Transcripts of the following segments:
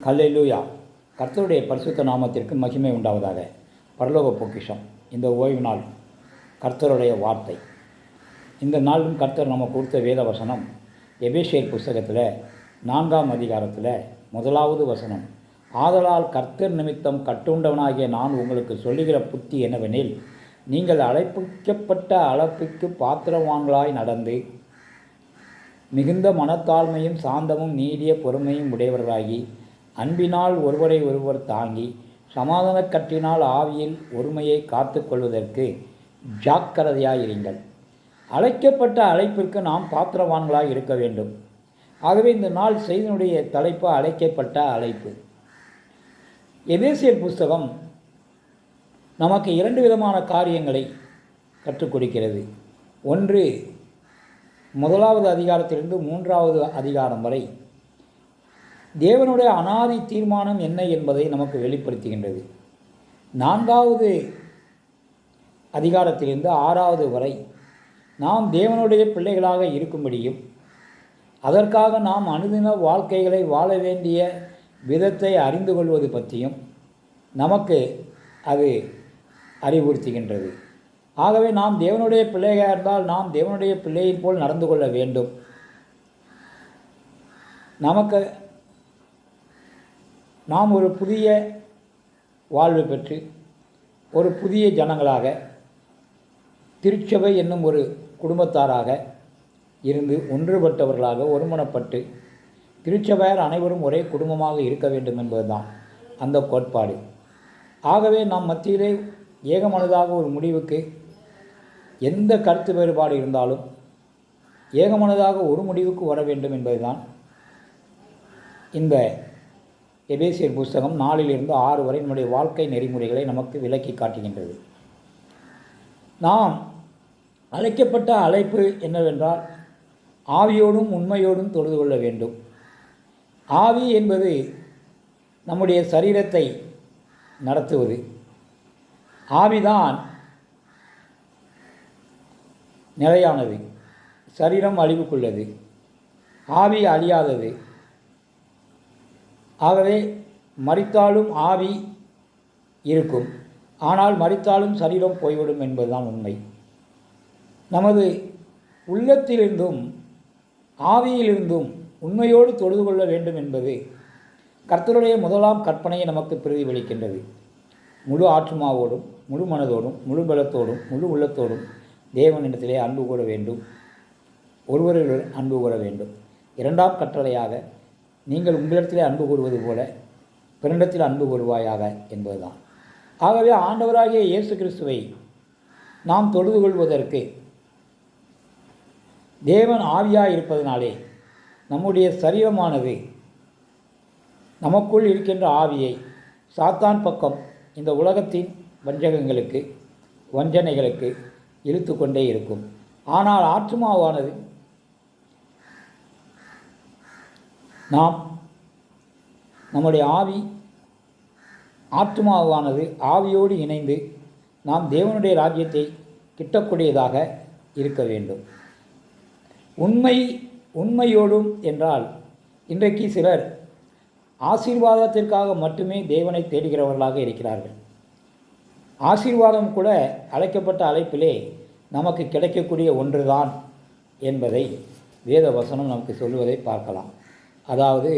கல்லேலூயா கர்த்தருடைய பரிசுத்த நாமத்திற்கு மகிமை உண்டாவதாக. பரலோக பொக்கிஷம் இந்த ஓய்வு நாள் கர்த்தருடைய வார்த்தை. இந்த நாளும் கர்த்தர் நம்ம கொடுத்த வேத வசனம் எபேசியர் புஸ்தகத்தில் நான்காம் அதிகாரத்தில் முதலாவது வசனம். ஆதலால் கர்த்தர் நிமித்தம் கட்டுண்டவனாகிய நான் உங்களுக்கு சொல்லுகிற புத்தி என்னவெனில் நீங்கள் அழைப்பிக்கப்பட்ட அழைப்புக்கு பாத்திரவான்களாய் நடந்து மிகுந்த மனத்தாழ்மையும் சாந்தமும் நீடிய பொறுமையும் உடையவர்களாகி அன்பினால் ஒருவரை ஒருவர் தாங்கி சமாதானக் கற்றினால் ஆவியில் ஒருமையை காத்து கொள்வதற்கு ஜாக்கிரதையாயிருங்கள். அழைக்கப்பட்ட அழைப்பிற்கு நாம் பாத்திரவான்களாக இருக்க வேண்டும். ஆகவே இந்த நாள் செய்தினுடைய தலைப்பு அழைக்கப்பட்ட அழைப்பு. எதேசியல் புஸ்தகம் நமக்கு இரண்டு விதமான காரியங்களை கற்றுக் கொடுக்கிறது. ஒன்று முதலாவது அதிகாரத்திலிருந்து மூன்றாவது அதிகாரம் வரை தேவனுடைய அனாதி தீர்மானம் என்ன என்பதை நமக்கு வெளிப்படுத்துகின்றது. நான்காவது அதிகாரத்திலிருந்து ஆறாவது வரை நாம் தேவனுடைய பிள்ளைகளாக இருக்கும்படியும் அதற்காக நாம் அனுதின வாழ்க்கைகளை வாழ வேண்டிய விதத்தை அறிந்து கொள்வது பற்றியும் நமக்கு அது அறிவுறுத்துகின்றது. ஆகவே நாம் தேவனுடைய பிள்ளையாக இருந்தால் நாம் தேவனுடைய பிள்ளையின் போல் நடந்து கொள்ள வேண்டும். நமக்கு நாம் ஒரு புதிய வாழ்வு பெற்று ஒரு புதிய ஜனங்களாக திருச்சபை என்னும் ஒரு குடும்பத்தாராக இருந்து ஒன்றுபட்டவர்களாக ஒருமனப்பட்டு திருச்சபையார் அனைவரும் ஒரே குடும்பமாக இருக்க வேண்டும் என்பதுதான் அந்த கோட்பாடு. ஆகவே நாம் மத்தியிலே ஏகமனதாக ஒரு முடிவுக்கு எந்த கருத்து வேறுபாடு இருந்தாலும் ஏகமனதாக ஒரு முடிவுக்கு வர வேண்டும் என்பதுதான் இந்த எபேசியர் புஸ்தகம் நாலிலிருந்து ஆறு வரை நம்முடைய வாழ்க்கை நெறிமுறைகளை நமக்கு விளக்கி காட்டுகின்றது. நாம் அழைக்கப்பட்ட அழைப்பு என்னவென்றால் ஆவியோடும் உண்மையோடும் தொழுது கொள்ள வேண்டும். ஆவி என்பது நம்முடைய சரீரத்தை நடத்துவது. ஆவிதான் நிலையானது சரீரம் அழிவுக்குள்ளது. ஆவி அழியாதது. ஆகவே மறித்தாலும் ஆவி இருக்கும். ஆனால் மறித்தாலும் சரீரம் போய்விடும் என்பதுதான் உண்மை. நமது உள்ளத்திலிருந்தும் ஆவியிலிருந்தும் உண்மையோடு தொழுது கொள்ள வேண்டும் என்பது கர்த்தருடைய முதலாம் கற்பனையை நமக்கு பிரதிபலிக்கின்றது. முழு ஆற்றுமாவோடும் முழு மனதோடும் முழு பலத்தோடும் முழு உள்ளத்தோடும் தேவனிடத்திலே அன்பு கூற வேண்டும். ஒருவருடன் அன்பு கூற வேண்டும். இரண்டாம் கட்டளையாக நீங்கள் உங்களிடத்திலே அன்பு கூறுவது போல பிறனிடத்தில் அன்பு கூறுவாயாக என்பதுதான். ஆகவே ஆண்டவராகிய இயேசு கிறிஸ்துவை நாம் தொழுது கொள்வதற்கு தேவன் ஆவியாக இருப்பதனாலே நம்முடைய சரீரமானது நமக்குள் இருக்கின்ற ஆவியை சாத்தான் பக்கம் இந்த உலகத்தின் வஞ்சகங்களுக்கு வஞ்சனைகளுக்கு இழுத்து கொண்டே இருக்கும். ஆனால் ஆத்மாவானது நாம் நம்முடைய ஆவி ஆத்மாவானது ஆவியோடு இணைந்து நாம் தேவனுடைய ராஜ்யத்தை கிட்டக்கூடியதாக இருக்க வேண்டும். உண்மை உண்மையோடும் என்றால் இன்றைக்கு சிலர் ஆசீர்வாதத்திற்காக மட்டுமே தேவனை தேடுகிறவர்களாக இருக்கிறார்கள். ஆசீர்வாதம் கூட அழைக்கப்பட்ட அழைப்பிலே நமக்கு கிடைக்கக்கூடிய ஒன்றுதான் என்பதை வேத வசனம் நமக்கு சொல்வதை பார்க்கலாம். அதாவது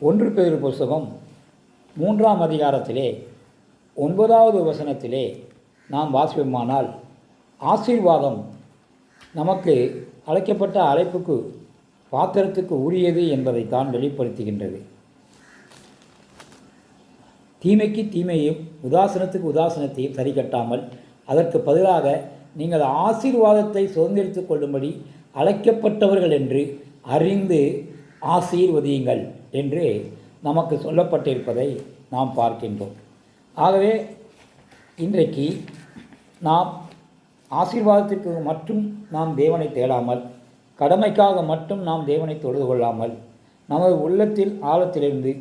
ஒன்று பேர் புஸ்தகம் மூன்றாம் அதிகாரத்திலே ஒன்பதாவது வசனத்திலே நாம் வாசிப்போமானால் ஆசீர்வாதம் நமக்கு அழைக்கப்பட்ட அழைப்புக்கு பாத்திரத்துக்கு உரியது என்பதைத்தான் வெளிப்படுத்துகின்றது. தீமைக்கு தீமையும் உதாசனத்துக்கு உதாசனத்தையும் சரி கட்டாமல் அதற்கு பதிலாக நீங்கள் ஆசீர்வாதத்தை சுதந்திரித்து கொள்ளும்படி அழைக்கப்பட்டவர்கள் என்று அறிந்து ஆசீர்வதியுங்கள் என்று நமக்கு சொல்லப்பட்டிருப்பதை நாம் பார்க்கின்றோம். ஆகவே இன்றைக்கு நாம் ஆசீர்வாதத்திற்கு மட்டும் நாம் தேவனை தேடாமல் கடமைக்காக மட்டும் நாம் தேவனை தொழுது கொள்ளாமல் நமது உள்ளத்தில் ஆழத்திலிருந்து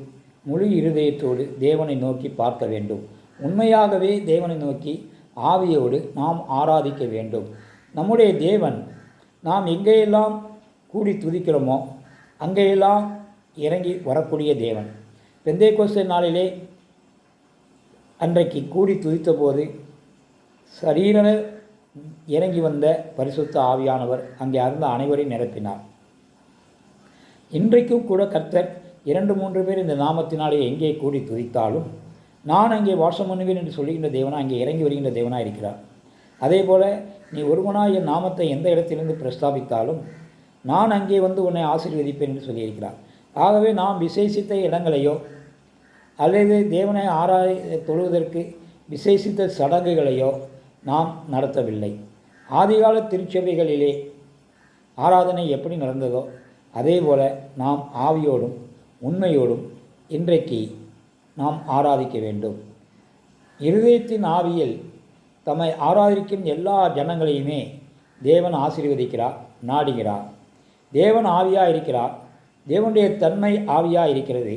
முழு இருதயத்தோடு தேவனை நோக்கி பார்க்க வேண்டும். உண்மையாகவே தேவனை நோக்கி ஆவியோடு நாம் ஆராதிக்க வேண்டும். நம்முடைய தேவன் நாம் எங்கேயெல்லாம் கூடி துதிக்கிறோமோ அங்கேயெல்லாம் இறங்கி வரக்கூடிய தேவன். பெந்தை நாளிலே அன்றைக்கு கூடி துதித்தபோது சரீரன இறங்கி வந்த பரிசுத்த ஆவியானவர் அங்கே அருந்த அனைவரையும் நிரப்பினார். இன்றைக்கும் கூட கர்த்தர் இரண்டு மூன்று பேர் இந்த நாமத்தினாலே எங்கே கூடி துதித்தாலும் நான் அங்கே வாசம் பண்ணுவேன் என்று சொல்லுகின்ற தேவனா அங்கே இறங்கி வருகின்ற தேவனாக இருக்கிறார். அதே போல் நீ ஒருவனாக என் நாமத்தை எந்த இடத்திலிருந்து பிரஸ்தாபித்தாலும் நான் அங்கே வந்து உன்னை ஆசீர்வதிப்பேன் என்று சொல்லியிருக்கிறார். ஆகவே நாம் விசேஷித்த இடங்களையோ அல்லது தேவனை ஆராய் தொழுவதற்கு விசேஷித்த சடங்குகளையோ நாம் நடத்தவில்லை. ஆதிகால திருச்சபைகளிலே ஆராதனை எப்படி நடந்ததோ அதே போல நாம் ஆவியோடும் உண்மையோடும் இன்றைக்கு நாம் ஆராதிக்க வேண்டும். இருதயத்தின் ஆவியில் தம்மை ஆராதிக்கும் எல்லா ஜனங்களையுமே தேவன் ஆசீர்வதிக்கிறார் நாடுகிறார். தேவன் ஆவியாக இருக்கிறார் தேவனுடைய தன்மை ஆவியாக இருக்கிறது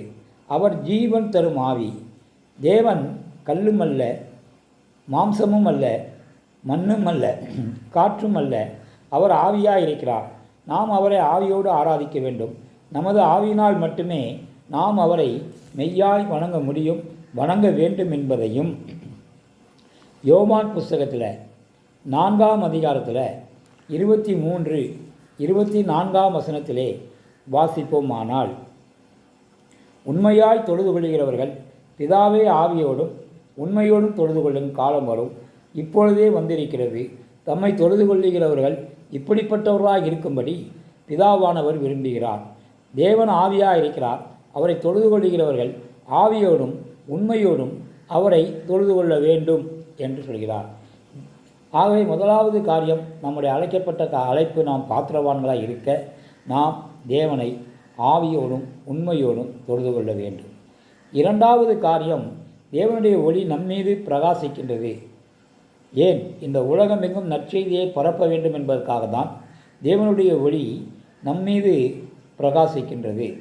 அவர் ஜீவன் தரும் ஆவி. தேவன் கல்லும் அல்ல மாம்சமும் அல்ல மண்ணும் அல்ல காற்றும் அல்ல. அவர் ஆவியாக இருக்கிறார் நாம் அவரை ஆவியோடு ஆராதிக்க வேண்டும். நமது ஆவியினால் மட்டுமே நாம் அவரை மெய்யாய் வணங்க முடியும் வணங்க வேண்டும் என்பதையும் யோமான் புஸ்தகத்தில் நான்காம் அதிகாரத்தில் இருபத்தி மூன்று இருபத்தி நான்காம் வசனத்திலே வாசிப்போமானால் உண்மையாய் தொழுது கொள்கிறவர்கள் பிதாவே ஆவியோடும் உண்மையோடும் தொழுது கொள்ளும் காலம் வரும். இப்பொழுதே வந்திருக்கிறது. தம்மை தொழுது கொள்ளுகிறவர்கள் இப்படிப்பட்டவர்களாக இருக்கும்படி பிதாவானவர் விரும்புகிறார். தேவன் ஆவியாக இருக்கிறார். அவரை தொழுது கொள்ளுகிறவர்கள் ஆவியோடும் உண்மையோடும் அவரை தொழுது கொள்ள வேண்டும் என்று சொல்கிறார். ஆகவே முதலாவது காரியம் நம்முடைய அழைக்கப்பட்ட அழைப்பு நாம் பாத்திரவான்களாக இருக்க நாம் தேவனை ஆவியோடும் உண்மையோடும் தொழுது கொள்ள வேண்டும். இரண்டாவது காரியம் தேவனுடைய ஒளி நம்மீது பிரகாசிக்கின்றது. ஏன்? இந்த உலகமெங்கும் நற்செய்தியை பரப்ப வேண்டும் என்பதற்காக தான் தேவனுடைய ஒளி நம்மீது பிரகாசிக்கின்றது.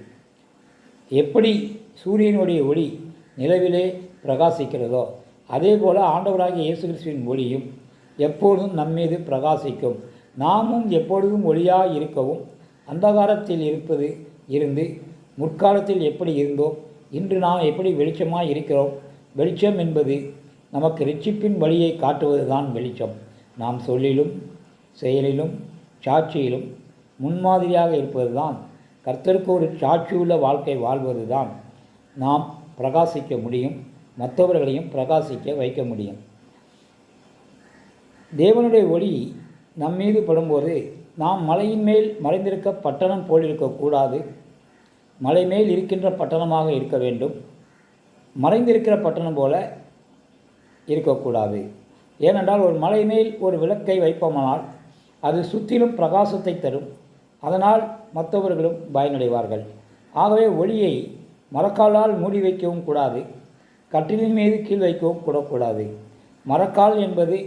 எப்படி சூரியனுடைய ஒளி நிலவிலே பிரகாசிக்கிறதோ அதே போல் ஆண்டவராகிய இயேசு கிறிஸ்துவின் ஒளியும் எப்பொழுதும் நம்மீது பிரகாசிக்கும். நாமும் எப்பொழுதும் ஒளியாக இருக்கவும் அந்தகாரத்தில் இருப்பது இருந்து முற்காலத்தில் எப்படி இருந்தோம் இன்று நாம் எப்படி வெளிச்சமாக இருக்கிறோம் வெளிச்சம் என்பது நமக்கு ரிச்சிப்பின் வழியை காட்டுவதுதான் வெளிச்சம். நாம் சொல்லிலும் செயலிலும் சாட்சியிலும் முன்மாதிரியாக இருப்பது தான் கர்த்தருக்கு ஒரு சாட்சியுள்ள வாழ்க்கை வாழ்வது தான் நாம் பிரகாசிக்க முடியும் மற்றவர்களையும் பிரகாசிக்க வைக்க முடியும். தேவனுடைய ஒளி நம்மீது படும்போது நாம் மலையின் மேல் மறைந்திருக்க பட்டணம் போல் இருக்கக்கூடாது மலை மேல் இருக்கின்ற பட்டணமாக இருக்க வேண்டும். மறைந்திருக்கிற பட்டணம் போல இருக்கக்கூடாது ஏனென்றால் ஒரு மலை மேல் ஒரு விளக்கை வைப்போமானால் அது சுற்றிலும் பிரகாசத்தை தரும். அதனால் மற்றவர்களும் பயனடைவார்கள். ஆகவே ஒளியை மரக்காலால் மூடி வைக்கவும் கூடாது. கட்டிலின் மீது கீழ் வைக்கவும் கூடக்கூடாது மரக்கால் என்பது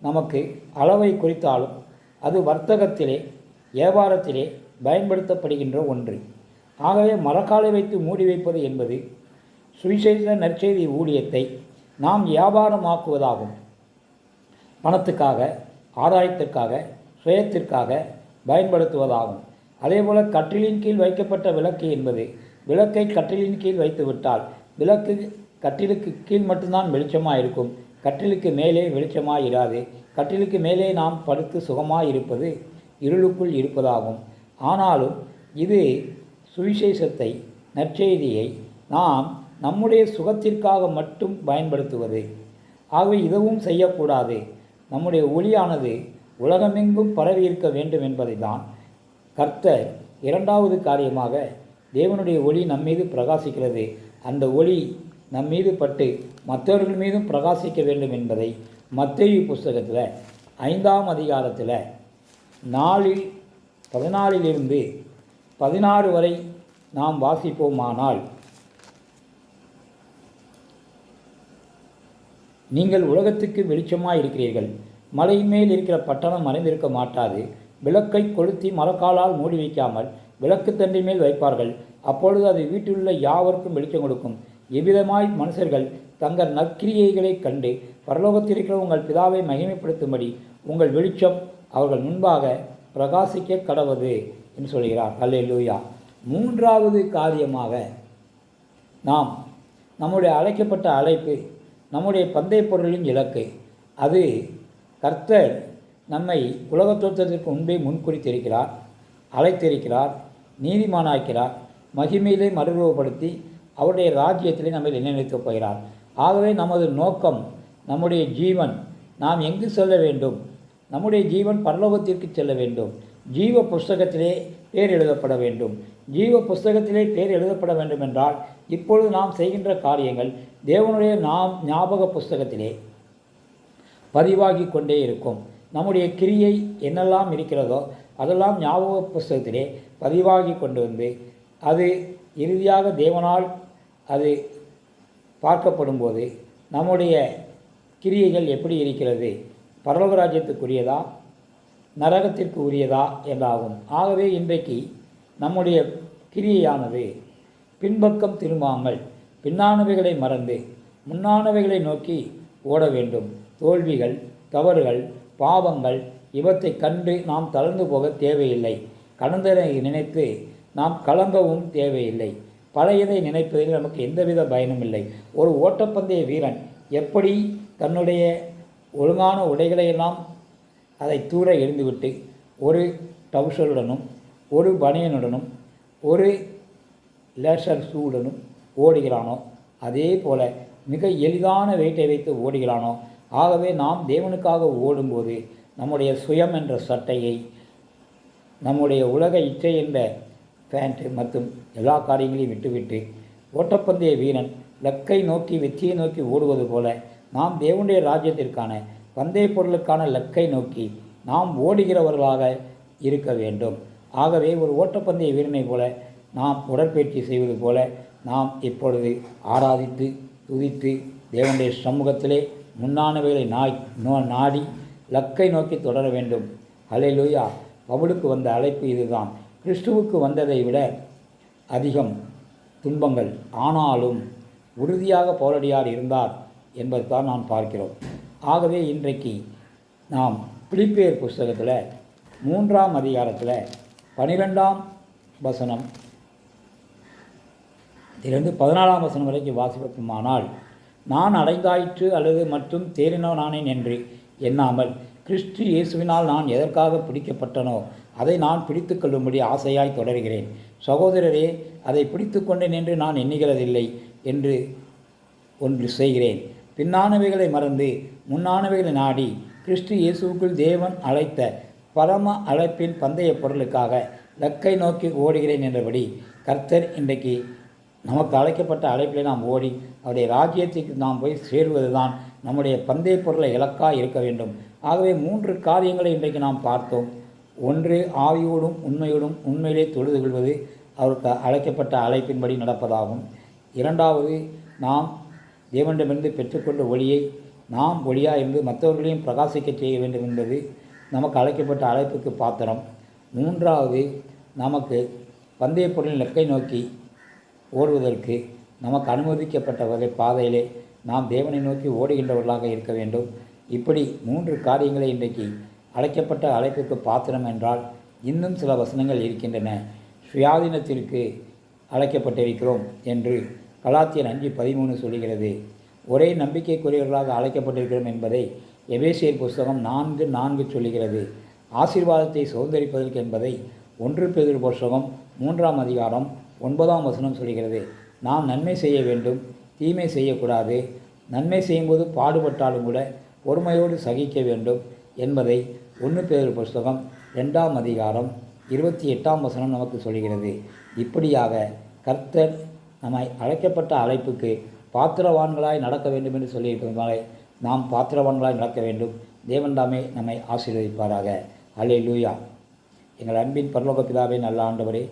நமக்கு அளவை குறித்தாலும் அது வர்த்தகத்திலே வியாபாரத்திலே பயன்படுத்தப்படுகின்ற ஒன்று. ஆகவே மரக்காலை வைத்து மூடி வைப்பது என்பது சுவிசேஷ நற்செய்தி ஊழியத்தை நாம் வியாபாரமாக்குவதாகும். பணத்துக்காக ஆதாயத்திற்காக சுயத்திற்காக பயன்படுத்துவதாகும். அதேபோல கட்டிலின் கீழ் வைக்கப்பட்ட விளக்கு என்பது விளக்கை கட்டிலின் கீழ் வைத்துவிட்டால் விளக்கு கட்டிலுக்கு கீழ் மட்டும்தான் வெளிச்சமாக இருக்கும் கட்டிலுக்கு மேலே வெளிச்சமாக இராது கட்டிலுக்கு மேலே நாம் படுத்து சுகமாக இருப்பது இருளுக்குள் இருப்பதாகும். ஆனாலும் இது சுவிசேஷத்தை நற்செய்தியை நாம் நம்முடைய சுகத்திற்காக மட்டும் பயன்படுத்துவது. ஆகவே இதுவும் செய்யக்கூடாது. நம்முடைய ஒளியானது உலகமெங்கும் பரவி இருக்க வேண்டும் என்பதை தான் கர்த்தர் இரண்டாவது காரியமாக தேவனுடைய ஒளி நம்மீது பிரகாசிக்கிறது. அந்த ஒளி நம் மீது பட்டு மற்றவர்கள் மீதும் பிரகாசிக்க வேண்டும் என்பதை மத்தேயு புஸ்தகத்தில் ஐந்தாம் அதிகாரத்தில் நாலில் பதினாலிலிருந்து பதினாறு வரை நாம் வாசிப்போமானால் நீங்கள் உலகத்துக்கு வெளிச்சமாக இருக்கிறீர்கள். மலையின் மேல் இருக்கிற பட்டணம் மறைந்திருக்க மாட்டாது. விளக்கை கொளுத்தி மரக்காலால் மூடி வைக்காமல் விளக்கு தண்டி மேல் வைப்பார்கள். அப்பொழுது அது வீட்டிலுள்ள யாவருக்கும் வெளிச்சம் கொடுக்கும். எவ்விதமாய் மனுஷர்கள் தங்கள் நற்கிரியைகளைக் கண்டு பரலோகத்தில் இருக்கிற உங்கள் பிதாவை மகிமைப்படுத்தும்படி உங்கள் வெளிச்சம் அவர்கள் முன்பாக பிரகாசிக்க கடவுது என்று சொல்கிறார். அல்லேலூயா. மூன்றாவது காரியமாக நாம் நம்முடைய அழைக்கப்பட்ட அழைப்பு நம்முடைய பந்தய பொருளின் இலக்கு அது கர்த்தர் நம்மை உலக தோற்றத்திற்கு முன்பே முன்குறித்திருக்கிறார் அழைத்திருக்கிறார் நீதிமானாக்கிறார் மகிமையிலே மறுரூபப்படுத்தி அவருடைய ராஜ்யத்திலே நம்மை நிலைநிறுத்தப் போகிறார். ஆகவே நமது நோக்கம் நம்முடைய ஜீவன் நாம் எங்கு செல்ல வேண்டும்? நம்முடைய ஜீவன் பரலோகத்திற்கு செல்ல வேண்டும். ஜீவ புஸ்தகத்திலே பேர் எழுதப்பட வேண்டும். ஜீவ புஸ்தகத்திலே பேர் எழுதப்பட வேண்டும் என்றால் இப்பொழுது நாம் செய்கின்ற காரியங்கள் தேவனுடைய நாம் ஞாபக புஸ்தகத்திலே பதிவாகி கொண்டே இருக்கும். நம்முடைய கிரியை என்னெல்லாம் இருக்கிறதோ அதெல்லாம் ஞாபக புஸ்தகத்திலே பதிவாகி கொண்டு வந்து அது இறுதியாக தேவனால் அது பார்க்கப்படும்போது நம்முடைய கிரியைகள் எப்படி இருக்கிறது? பரலோக ராஜ்யத்துக்குரியதா நரகத்திற்கு உரியதா என்றாகும். ஆகவே இன்றைக்கு நம்முடைய கிரியையானது பின்பக்கம் திரும்பாமல் பின்னானவைகளை மறந்து முன்னானவைகளை நோக்கி ஓட வேண்டும். தோல்விகள் தவறுகள் பாவங்கள் இவற்றை கண்டு நாம் தளர்ந்து போக தேவையில்லை. கடந்ததை நினைத்து நாம் கலங்கவும் தேவையில்லை. பழையதை நினைப்பதில் நமக்கு எந்தவித பயனும் இல்லை. ஒரு ஓட்டப்பந்தய வீரன் எப்படி தன்னுடைய ஒழுங்கான உடைகளையெல்லாம் அதை தூர எழுந்துவிட்டு ஒரு டவுசருடனும் ஒரு பனியனுடனும் ஒரு லேசர் ஷூவுடனும் ஓடுகிறானோ அதே போல மிக எளிதான வெயிட்டை வைத்து ஓடுகிறானோ ஆகவே நாம் தேவனுக்காக ஓடும்போது நம்முடைய சுயம் என்ற சட்டையை நம்முடைய உலக இச்சை என்ற பேண்ட்டு மற்றும் எல்லா காரியங்களையும் விட்டுவிட்டு ஓட்டப்பந்தய வீரன் லக்கை நோக்கி வெற்றியை நோக்கி ஓடுவது போல நாம் தேவனுடைய ராஜ்யத்திற்கான பந்தய பொருளுக்கான லக்கை நோக்கி நாம் ஓடுகிறவர்களாக இருக்க வேண்டும். ஆகவே ஒரு ஓட்டப்பந்தய வீரனை போல நாம் உடற்பயிற்சி செய்வது போல நாம் இப்பொழுது ஆராதித்து துதித்து தேவனுடைய சமூகத்திலே முன்னானவைகளை நாய் நோ நாடி லக்கை நோக்கி தொடர வேண்டும். ஹalleluya. பவுலுக்கு வந்த அழைப்பு இதுதான். கிறிஸ்துவுக்கு வந்ததை விட அதிகம் துன்பங்கள். ஆனாலும் உறுதியாக போரடியார் இருந்தார் என்பதுதான் நான் பார்க்கிறோம். ஆகவே இன்றைக்கு நாம் பிலிப்பேர் புஸ்தகத்தில் மூன்றாம் அதிகாரத்தில் பனிரெண்டாம் வசனம் இதிலிருந்து பதினாலாம் வசனம் வரைக்கும் வாசிப்போமானால் நான் அடைந்தாயிற்று அல்லது மற்றும் தேறினவனானேன் என்று எண்ணாமல் கிறிஸ்து இயேசுவினால் நான் எதற்காக பிடிக்கப்பட்டனோ அதை நான் பிடித்து கொள்ளும்படி ஆசையாய் தொடர்கிறேன். சகோதரரே அதை பிடித்து கொண்டேன் என்று நான் எண்ணுகிறதில்லை என்று ஒன்று செய்கிறேன். பின்னானவைகளை மறந்து முன்னானவைகளை நாடி கிறிஸ்து இயேசுவுக்குள் தேவன் அழைத்த பரம அழைப்பின் பந்தய பொருளுக்காக லக்கை நோக்கி ஓடுகிறேன் என்றபடி கர்த்தர் இன்றைக்கு நமக்கு அழைக்கப்பட்ட அழைப்பில் நாம் ஓடி அவருடைய ராஜ்யத்துக்கு நாம் போய் சேருவது தான் நம்முடைய பந்தய பொருளை இலக்காக இருக்க வேண்டும். ஆகவே மூன்று காரியங்களை இன்றைக்கு நாம் பார்த்தோம். ஒன்று ஆவியோடும் உண்மையோடும் உண்மையிலே தொழுது கொள்வது அவருக்கு அழைக்கப்பட்ட அழைப்பின்படி நடப்பதாகும். இரண்டாவது நாம் தேவனிடமிருந்து பெற்றுக்கொண்ட ஒளியை நாம் ஒளியாக இருந்து மற்றவர்களையும் பிரகாசிக்க செய்ய வேண்டும் என்பது நமக்கு அழைக்கப்பட்ட அழைப்புக்கு பாத்திரம். மூன்றாவது நமக்கு பந்தய பொருளின் இலக்கை நோக்கி ஓடுவதற்கு நமக்கு அனுமதிக்கப்பட்ட வகை பாதையிலே நாம் தேவனை நோக்கி ஓடுகின்றவர்களாக இருக்க வேண்டும். இப்படி மூன்று காரியங்களை இன்றைக்கு அழைக்கப்பட்ட அழைப்புக்கு பாத்திரம் என்றால் இன்னும் சில வசனங்கள் இருக்கின்றன. சுயாதீனத்திற்கு அழைக்கப்பட்டிருக்கிறோம் என்று கலாத்தியன் அஞ்சு பதிமூணு சொல்கிறது ஒரே நம்பிக்கைக்குரியவர்களாக அழைக்கப்பட்டிருக்கிறோம் என்பதை எபேசியர் புஸ்தகம் நான்கு நான்கு சொல்லுகிறது. ஆசீர்வாதத்தை சுதந்திரிப்பதற்கு என்பதை ஒன்று பெதிர் புஸ்தகம் மூன்றாம் அதிகாரம் ஒன்பதாம் வசனம் சொல்கிறது நாம் நன்மை செய்ய வேண்டும் தீமை செய்யக்கூடாது. நன்மை செய்யும்போது பாடுபட்டாலும் கூட பொறுமையோடு சகிக்க வேண்டும் என்பதை ஒன்று பேர் புஸ்தகம் ரெண்டாம் அதிகாரம் இருபத்தி எட்டாம் வசனம் நமக்கு சொல்கிறது. இப்படியாக கர்த்தர் நம்மை அழைக்கப்பட்ட அழைப்புக்கு பாத்திரவான்களாய் நடக்க வேண்டும் என்று சொல்லியிருப்பதாலே நாம் பாத்திரவான்களாய் நடக்க வேண்டும். தேவன் தாமே நம்மை ஆசீர்வதிப்பாராக. அலே லூயா எங்கள் அன்பின் பரலோக பிதாவே நல்ல ஆண்டவரே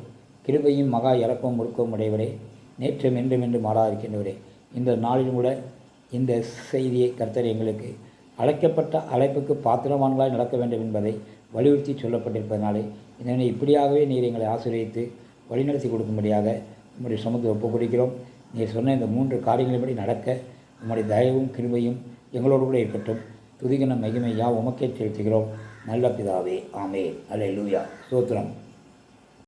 கிருபையும் மகா இறக்கவும் முறுக்கவும் உடையவரே நேற்றும் என்றும் என்று மாறாதிருக்கின்றவரே இந்த நாளிலும் கூட இந்த செய்தியை கர்த்தர் எங்களுக்கு அழைக்கப்பட்ட அழைப்புக்கு பாத்திரவான்களாய் நடக்க வேண்டும் என்பதை வலியுறுத்தி சொல்லப்பட்டிருப்பதனாலே இதனை இப்படியாகவே நீர் எங்களை ஆசிரியத்து வழிநடத்தி கொடுக்கும்படியாக உம்முடைய சமூகத்தை ஒப்புக் கொடுக்கிறோம் நீர் சொன்ன இந்த மூன்று காரியங்களின்படி நடக்க உம்முடைய தயவும் கிருமையும் எங்களோடு கூட இருக்கட்டும். துதிகின மகிமையா உமக்கே செலுத்துகிறோம். நல்ல பிதாவே ஆமே அல்லேலூயா சோத்திரம்